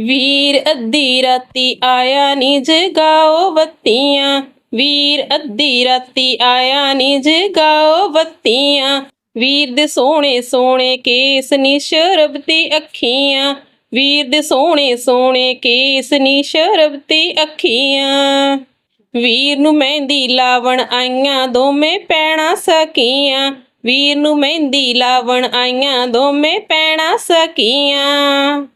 ਵੀਰ ਅੱਧੀ ਰਾਤੀ ਆਇਆ ਨੀ ਜਗਾਓ ਬੱਤੀਆਂ। ਵੀਰ ਅੱਧੀ ਰਾਤੀ ਆਇਆ ਨੀ ਜਗਾਓ ਬੱਤੀਆਂ। ਵੀਰ ਦੇ ਸੋਹਣੇ ਸੋਹਣੇ ਕੇਸ ਨੀ ਸ਼ਰਬਤੀ ਅੱਖੀਆਂ। ਵੀਰ ਦੇ ਸੋਹਣੇ ਸੋਹਣੇ ਕੇਸ ਨੀ ਸ਼ਰਬਤੀ ਅੱਖੀਆਂ। ਵੀਰ ਨੂੰ ਮਹਿੰਦੀ ਲਾਵਣ ਆਈਆਂ ਦੋਵੇਂ ਪੈਣਾ ਸਕੀਆਂ। ਵੀਰ ਨੂੰ ਮਹਿੰਦੀ ਲਾਵਣ ਆਈਆਂ ਦੋਵੇਂ ਪੈਣਾ ਸਕੀਆਂ।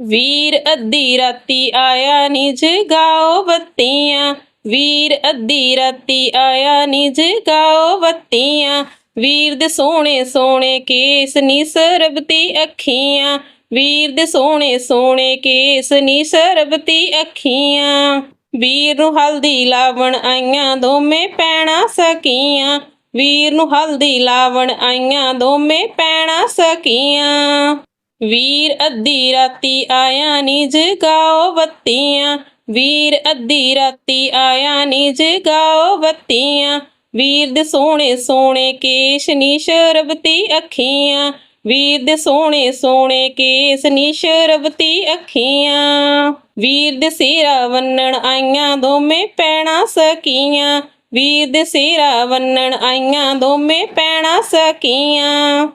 ਵੀਰ ਅੱਧੀ ਰਾਤੀ ਆਇਆ ਨੀ ਜਗਾਓ ਬੱਤੀਆਂ। ਵੀਰ ਅੱਧੀ ਰਾਤੀ ਆਇਆ ਨੀ ਜਗਾਓ ਬੱਤੀਆਂ। ਵੀਰ ਦੇ ਸੋਹਣੇ ਸੋਹਣੇ ਕੇਸ ਨੀ ਸਰਬਤੀ ਅੱਖੀਆਂ। ਵੀਰ ਦੇ ਸੋਹਣੇ ਸੋਹਣੇ ਕੇਸ ਨੀ ਸਰਬਤੀ ਅੱਖੀਆਂ। ਵੀਰ ਨੂੰ ਹਲਦੀ ਲਾਵਣ ਆਈਆਂ ਦੋਵੇਂ ਪੈਣਾ ਸਕੀਆਂ। ਵੀਰ ਨੂੰ ਹਲਦੀ ਲਾਵਣ ਆਈਆਂ ਦੋਵੇਂ ਪੈਣਾ ਸਕੀਆਂ। ਵੀਰ ਅੱਧੀ ਰਾਤੀ ਆਇਆ ਨੀ ਜਗਾਓ ਬੱਤੀਆਂ। ਵੀਰ ਅੱਧੀ ਰਾਤੀ ਆਇਆ ਨੀ ਜਗਾਓ ਬੱਤੀਆਂ। ਵੀਰ ਦੇ ਸੋਹਣੇ ਸੋਹਣੇ ਕੇਸ਼ ਨੀ ਸ਼ਰਬਤੀ ਅੱਖੀਆਂ। ਵੀਰ ਦੇ ਸੋਹਣੇ ਸੋਹਣੇ ਕੇਸ ਨੀ ਸ਼ਰਬਤੀ ਅੱਖੀਆਂ। ਵੀਰ ਦੇ ਸਿਰਾ ਵੰਨਣ ਆਈਆਂ ਦੋਵੇਂ ਪੈਣਾ ਸਕੀਆਂ। ਵੀਰ ਦੇ ਸਿਰਾ ਵੰਨਣ ਆਈਆਂ ਦੋਵੇਂ ਪੈਣਾ ਸਕੀਆਂ।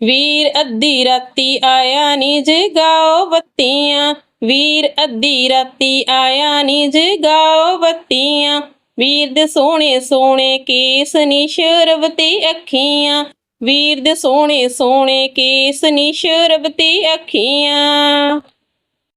ਵੀਰ ਅੱਧੀ ਰਾਤੀ ਆਇਆ ਨੀ ਜਗਾਓ ਬੱਤੀਆਂ। ਵੀਰ ਅੱਧੀ ਰਾਤੀ ਆਇਆ ਨੀ ਜਗਾਓ ਬੱਤੀਆਂ। ਵੀਰ ਦੇ ਸੋਹਣੇ ਸੋਹਣੇ ਕੇਸ ਨੀ ਸ਼ਰਬਤੀ ਅੱਖੀਆਂ। ਵੀਰ ਦੇ ਸੋਹਣੇ ਸੋਹਣੇ ਕੇਸ ਨੀ ਸ਼ਰਬਤੀ ਅੱਖੀਆਂ।